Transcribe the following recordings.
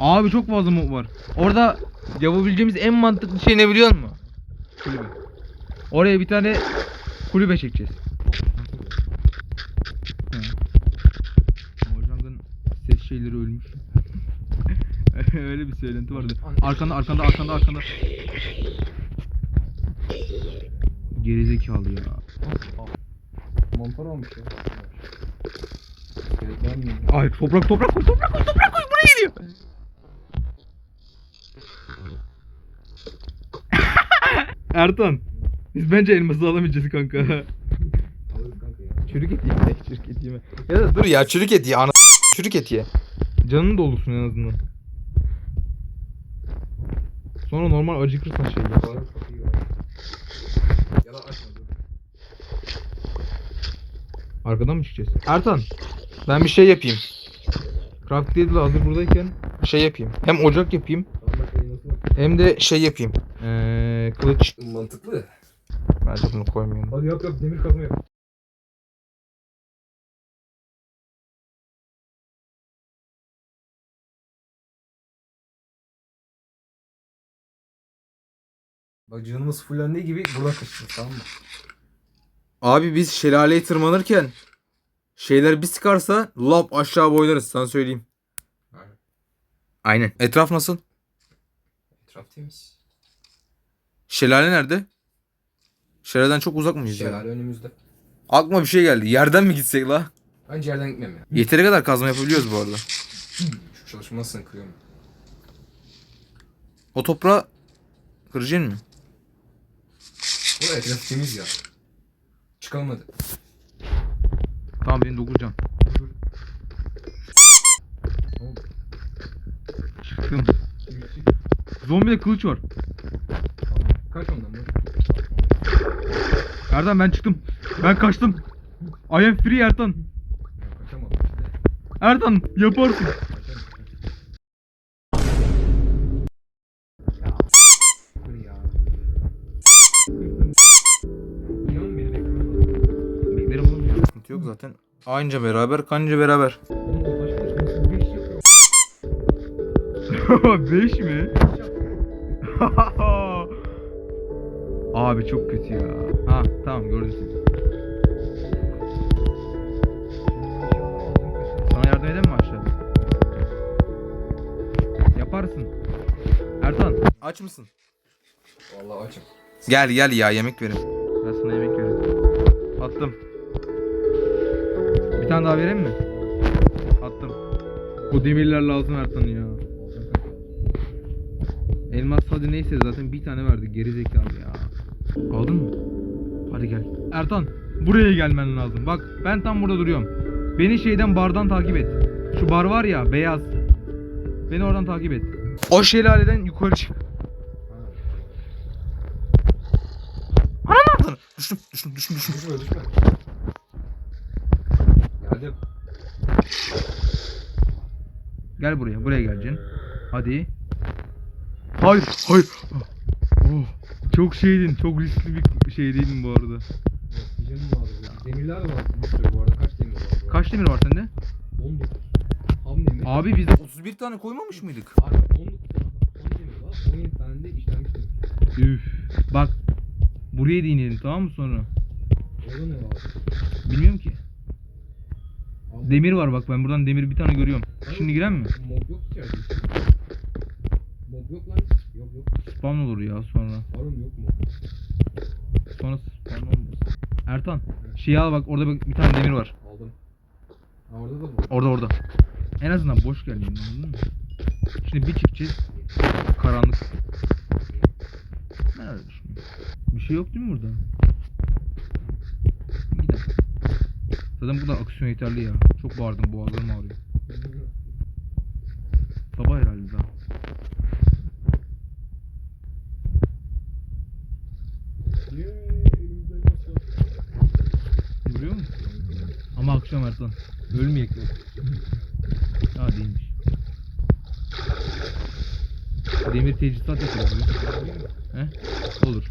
Abi çok fazla mob var. Orada yapabileceğimiz en mantıklı şey ne biliyor musun? Kulübe. Oraya bir tane kulübe çekeceğiz. Mojang'ın ses şeyleri ölmüş. Öyle bir söylenti vardı. Arkanda arkanda arkanda arkanda. Gerizekalı ya. Mantar almış ya. Ay toprak toprak koy toprak koy toprak koy buraya geliyor. Ertan. Biz bence elması alamayacağız kanka. Ya. Çürük et yeme, çürük et yeme. Ya da dur ya çürük et ye ana çürük et ye. Canın doldursun en azından. Sonra normal acıkırsan şey ya. Ya da. Arkadan mı çıkacağız? Ertan. Ben bir şey yapayım. Craft Table hazır buradayken şey yapayım. Hem ocak yapayım hem de şey yapayım. Ee, kılıç. Mantıklı. Ben de bunu koymayayım. Hadi yap yap demir kazma yap. Bak canımız fullendiği gibi buradan kaçacağız tamam mı? Abi biz şelaleye tırmanırken şeyler bir sıkarsa lap aşağı boylarız sana söyleyeyim. Aynen. Aynen. Etraf nasıl? Etraf temiz. Şelale nerede? Şelaleden çok uzak mıyız ya? Şelale önümüzde. Aklıma bir şey geldi. Yerden mi gitsek la? Bence yerden gitmem ya. Yeteri kadar kazma yapabiliyoruz bu arada. Şu çalışmasını kırıyorum. O toprağı kıracaksın mı? Bu etraf temiz ya. Çıkalım hadi. Tamam benim 9 can. Dur. Ne oldu? Çıktım. Çık, çık. Zombide kılıç var. Kaç ondan bu? Ertan ben çıktım. Ben kaçtım. I am free Ertan. Kaçamadım işte. Ertan yaparsın. Dur ya. İnan beni bekliyorum. Beklerim oğlum ya. Sıkıntı yok zaten. Aynca beraber kanca beraber. Oğlum o başka bir şey. Nasıl beş yapıyor? 5 mi? Abi çok kötü ya. Ha tamam gördüm seni. Sana yardım edeyim mi aşağıda? Yaparsın. Ertan. Aç mısın? Vallahi açım. Gel gel ya yemek verin. Ben sana yemek veririm. Attım. Bir tane daha vereyim mi? Attım. Bu demirler lazım Ertan ya. Elmas hadi neyse zaten bir tane verdi geri zekalı ya. Aldın mı? Hadi gel. Ertan buraya gelmen lazım. Bak ben tam burada duruyorum. Beni şeyden bardan takip et. Şu bar var ya beyaz. Beni oradan takip et. O şelaleden yukarı çık. Ha. Anam Düştüm düştüm düştüm düştüm. Düşme düşme. Geldim. Gel buraya buraya geleceksin. Hadi. Hayır hayır. Oh, çok şeydin çok riskli bir şeydeydin bu arada. Canım lazım. Demirler var bir sürü bu arada. Kaç demir var bu arada? Kaç demir var sende? 19. Ham demir. Abi biz 31 tane koymamış mıydık? Abi 19 tane ham demir var. 17 tane de işlenmiş demir. Üf. Bak. Buraya değinelim tamam mı sonra? Orada ne var? Bilmiyorum ki. Abi, Demir var bak ben buradan demir bir tane görüyorum. Şimdi giren mi? Mob yok içeride. Mob yok lan. Yok yok. Spawn olur ya sonra. Harun yok mob. Sonra spawn olmaz. Ertan. Şeyi al bak orada bak bir tane demir var. Aldım. Ha orada da bu. Orada orada. En azından boş anladın mı? Şimdi bir çıkacağız. Karanlık. Ben öyle düşünüyorum. Bir şey yok değil mi burada? Gidelim. Zaten bu kadar aksiyon yeterli ya. Çok bağırdım boğazlarım ağrıyor. Sabah herhalde daha. Yeee elimizde elmas var. Duruyor mu? Ama Ertan. Ölmeyek yok. Ha değilmiş. Demir teçhizat yapıyoruz. ya. He? Olur.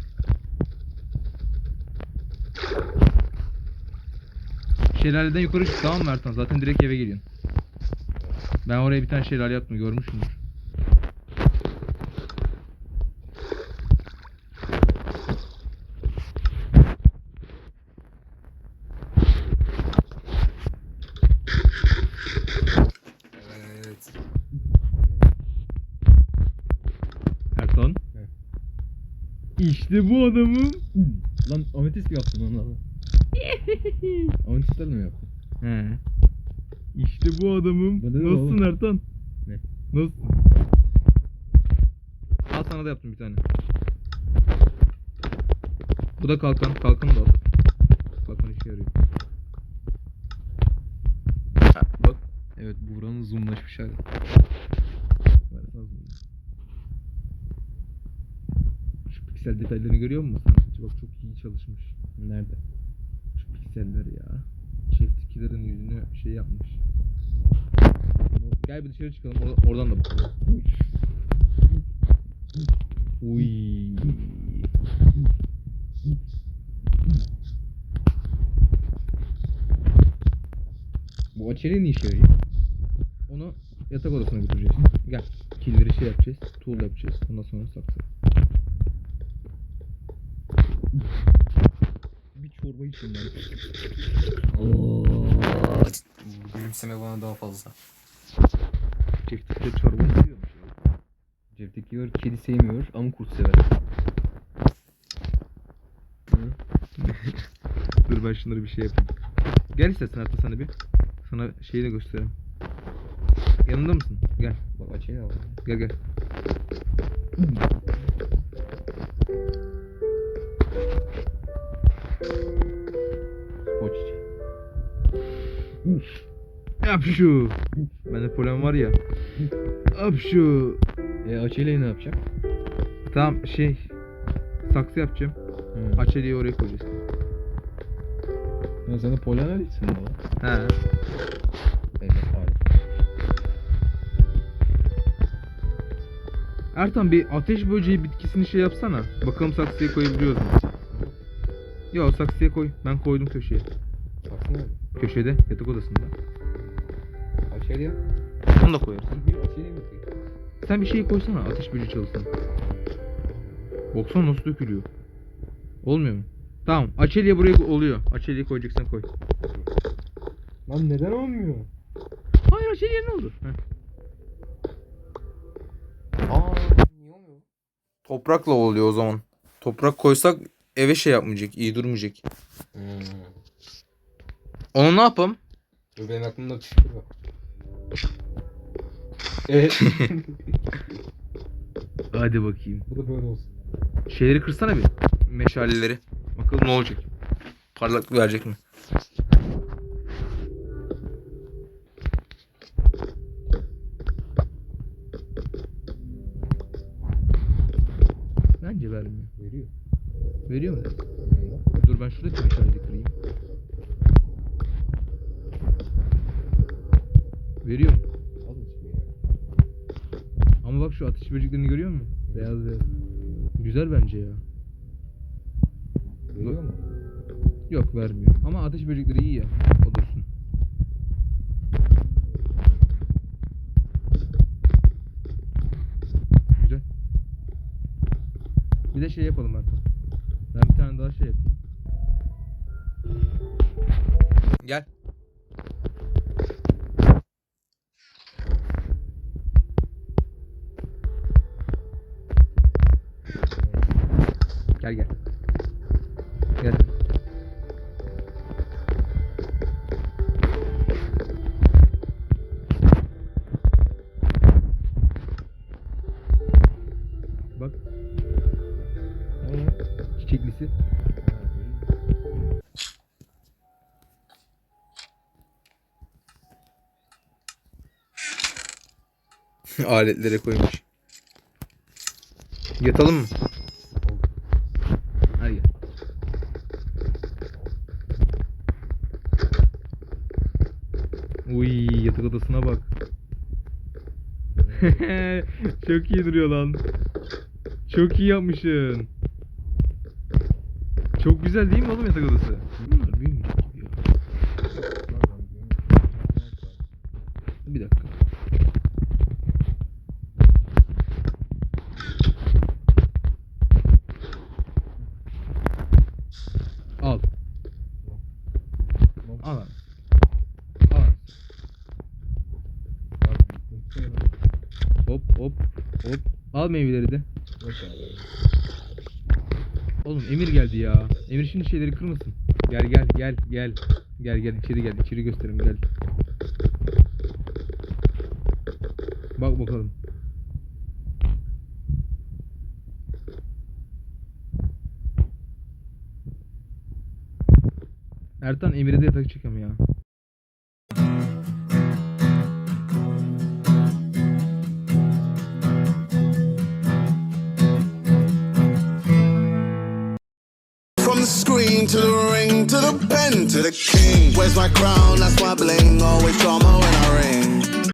Şelaleden yukarı çık tamam mı Ertan? Zaten direkt eve geliyorsun. Ben oraya bir tane şelale yaptım görmüşsündür. İşte bu adamım. Lan ametist mi yaptın onu lan? Ametistlerle mi yaptın? He. İşte bu adamım. Nasılsın oğlum? Ertan? Ne? Nasılsın? Al sana da yaptım bir tane. Bu da kalkan. Kalkan da al. Kalkan işe yarıyor. Ha, bak. Evet Buğra'nın zoomlaşmış hali. Ben sana söyleyeyim. Şu piksel detaylarını görüyor musun? Bak çok iyi çalışmış. Nerede? Şu pikseller ya. Çiftkilerin yüzünü şey yapmış. Gel bir dışarı çıkalım. or- oradan da bakalım. Uy. Bu açeli ne işe yarıyor? Onu yatak odasına götüreceğiz. Gel. Killeri şey yapacağız. Tool yapacağız. Ondan sonra saksı. Bir çorba için ben. Gülümseme bana daha fazla. Çiftlikte çorba seviyormuş ya? Cevdeki var kedi sevmiyor ama kurt sever. Dur ben şunları bir şey yapayım. Gel istersen hatta sana bir. Sana şeyi de göstereyim. Yanında mısın? Gel. Bak açeli al. Gel gel. Çiçeği. Yap şu. Bende polen var ya. Yap şu. E açeli ne yapacak? Tamam şey. Saksı yapacağım. Hı. Açeliği oraya koyacağız. Ya sen de polen değilsin baba. He. Evet harika. Ertan bir ateş böceği bitkisini şey yapsana. Bakalım saksıya koyabiliyoruz mu? Yo saksıya koy. Ben koydum köşeye. Saksı nerede? Köşede yatak odasında. Açeli ya. Onu da koyarız. Bir koyayım? Sen bir şey koysana ateş böceği çalışsın. Baksana nasıl dökülüyor. Olmuyor mu? Tamam. Açeliye buraya oluyor. Açeliye koyacaksan koy. Lan neden olmuyor? Hayır açeliye ne oldu? Heh. Aa niye olmuyor? Toprakla oluyor o zaman. Toprak koysak eve şey yapmayacak, iyi durmayacak. Hmm. Onu ne yapalım? Dur benim aklımda bir fikir var. Evet. Hadi bakayım. Bu da böyle olsun. Şeyleri kırsana bir. Meşaleleri. Bakalım ne olacak. Parlaklık verecek mi? Bence vermiyor. Veriyor. Veriyor mu? Dur ben şurada bir meşale kırayım. Veriyor mu? Ama bak şu ateş böceklerini görüyor musun? Beyaz beyaz. Güzel bence ya. Veriyor mu? Yok vermiyor. Ama ateş böcekleri iyi ya. O dursun. Güzel. Bir de şey yapalım Ertan. Tane daha şey yapayım. Gel çiçeklisi. Aletlere koymuş. Yatalım mı? Hadi gel. Uy yatak odasına bak. Çok iyi duruyor lan. Çok iyi yapmışsın. Güzel değil mi oğlum yatak odası? Bir dakika. Al. Al. abi. Al. abi. Hop hop hop. Al meyveleri de. Oğlum Emir geldi ya. Emir şimdi şeyleri kırmasın. Gel gel gel gel. Gel gel içeri gel. içeri göstereyim gel. Bak bakalım. Ertan Emir'e de yatak çekem ya. the king. Where's my crown? That's my bling. Always drama.